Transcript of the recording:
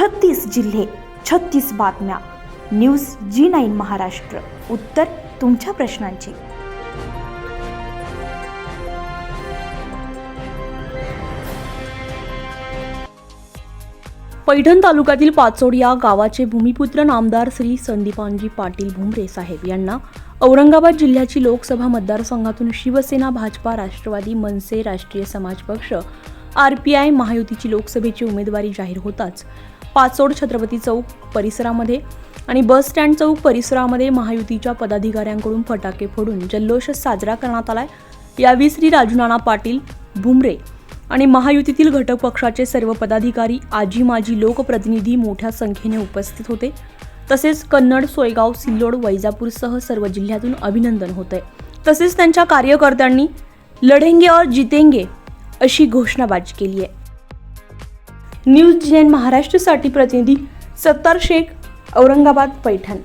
छत्तीस जिल्हे छत्तीस बातम्या. News G nine Maharashtra. उत्तर तुमच्या प्रश्नांची. पैठण तालुक्यातील पाचोड या गावाचे भूमिपुत्र नामदार श्री संदीपानजी पाटील भुमरे साहेब यांना औरंगाबाद जिल्ह्याची लोकसभा मतदारसंघातून शिवसेना भाजपा राष्ट्रवादी मनसे राष्ट्रीय समाज पक्ष आर पी आय महायुतीची लोकसभेची उमेदवारी जाहीर होताच. पाचोड छत्रपती चौक परिसरामध्ये आणि बस स्टँड चौक परिसरामध्ये महायुतीच्या पदाधिकाऱ्यांकडून फटाके फोडून जल्लोष साजरा करण्यात आलाय. यावेळी श्री राजूनाना पाटील भुमरे आणि महायुतीतील घटक पक्षाचे सर्व पदाधिकारी आजी माजी लोकप्रतिनिधी मोठ्या संख्येने उपस्थित होते. तसेच कन्नड सोयगाव सिल्लोड वैजापूरसह सर्व जिल्ह्यातून अभिनंदन होते तसेच त्यांच्या कार्यकर्त्यांनी लढेंगे और जितेंगे अशी घोषणाबाजी केली आहे. न्यूज जी महाराष्ट्रसाठी प्रतिनिधी सत्तार शेख औरंगाबाद पैठण.